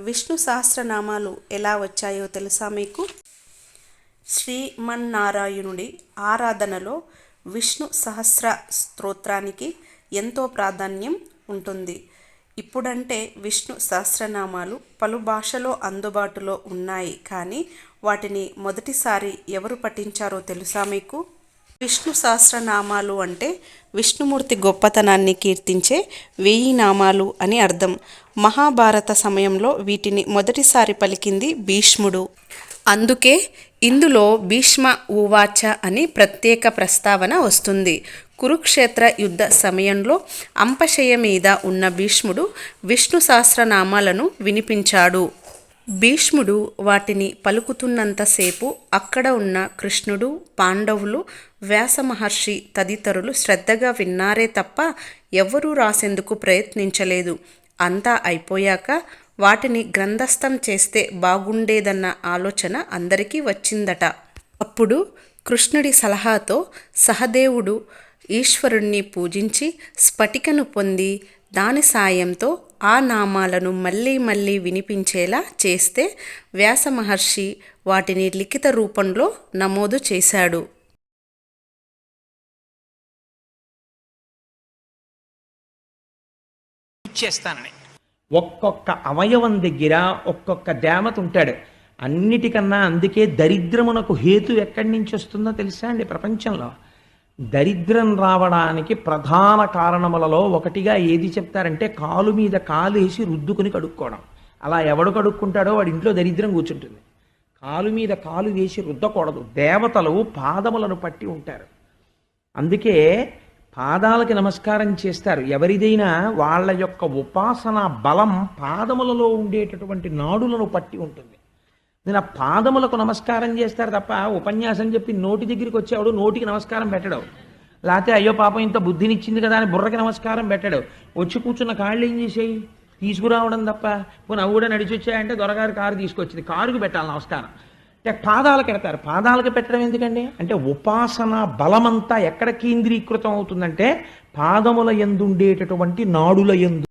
విష్ణు సహస్రనామాలు ఎలా వచ్చాయో తెలుసా మీకు? శ్రీమన్నారాయణుడి ఆరాధనలో విష్ణు సహస్ర స్తోత్రానికి ఎంతో ప్రాధాన్యం ఉంటుంది. ఇప్పుడంటే విష్ణు సహస్రనామాలు పలు భాషలో అందుబాటులో ఉన్నాయి. కానీ వాటిని మొదటిసారి ఎవరు పఠించారో తెలుసా మీకు? విష్ణు సహస్రనామాలు అంటే విష్ణుమూర్తి గొప్పతనాన్ని కీర్తించే వెయ్యి నామాలు అని అర్థం. మహాభారత సమయంలో వీటిని మొదటిసారి పలికింది భీష్ముడు. అందుకే ఇందులో భీష్మ ఉవాచ అని ప్రత్యేక ప్రస్తావన వస్తుంది. కురుక్షేత్ర యుద్ధ సమయంలో అంపశయ మీద ఉన్న భీష్ముడు విష్ణు సహస్రనామాలను వినిపించాడు. భీష్ముడు వాటిని పలుకుతున్నంతసేపు అక్కడ ఉన్న కృష్ణుడు పాండవులు వ్యాస మహర్షి తదితరులు శ్రద్ధగా విన్నారే తప్ప ఎవరూ రాసేందుకు ప్రయత్నించలేదు. అంతా అయిపోయాక వాటిని గ్రంథస్థం చేస్తే బాగుండేదన్న ఆలోచన అందరికీ వచ్చిందట. అప్పుడు కృష్ణుడి సలహాతో సహదేవుడు ఈశ్వరుణ్ణి పూజించి స్ఫటికను పొంది దాని సాయంతో ఆ నామాలను మళ్ళీ మళ్ళీ వినిపించేలా చేస్తే వ్యాస మహర్షి వాటిని లిఖిత రూపంలో నమోదు చేశాడు. ఇచ్చేస్తానని. ఒక్కొక్క అవయవం దగ్గర ఒక్కొక్క దేవత ఉంటాడు. అన్నిటికన్నా అందుకే దరిద్రమునకు హేతు ఎక్కడి నుంచి వస్తుందో తెలుసా అండి ప్రపంచంలో? దరిద్రం రావడానికి ప్రధాన కారణములలో ఒకటిగా ఏది చెప్తారంటే కాలు మీద కాలు వేసి రుద్దుకుని కడుక్కోవడం. అలా ఎవడు కడుక్కుంటాడో వాడి ఇంట్లో దరిద్రం కూర్చుంటుంది. కాలు మీద కాలు వేసి రుద్దకూడదు. దేవతలు పాదములను పట్టి ఉంటారు. అందుకే పాదాలకి నమస్కారం చేస్తారు. ఎవరిదైనా వాళ్ళ యొక్క ఉపాసన బలం పాదములలో ఉండేటటువంటి నాడులను పట్టి ఉంటుంది. నేను ఆ పాదములకు నమస్కారం చేస్తారు తప్ప ఉపన్యాసం చెప్పి నోటి దగ్గరికి వచ్చేవాడు నోటికి నమస్కారం పెట్టడు. లేకపోతే అయ్యో పాపం ఇంత బుద్ధినిచ్చింది కదా అని బుర్రకి నమస్కారం పెట్టాడు. వచ్చి కూర్చున్న కాళ్ళు ఏం చేసేయి? తీసుకురావడం తప్ప. పోనీ అవి కూడా నడిచి వచ్చాయంటే దొరగారు కారు తీసుకొచ్చింది. కారుకు పెట్టాలి నమస్కారం. అంటే పాదాలకు పెడతారు. పాదాలకు పెట్టడం ఎందుకండి? అంటే ఉపాసన బలమంతా ఎక్కడ కేంద్రీకృతం అవుతుందంటే పాదముల ఎందుండేటటువంటి నాడుల ఎందు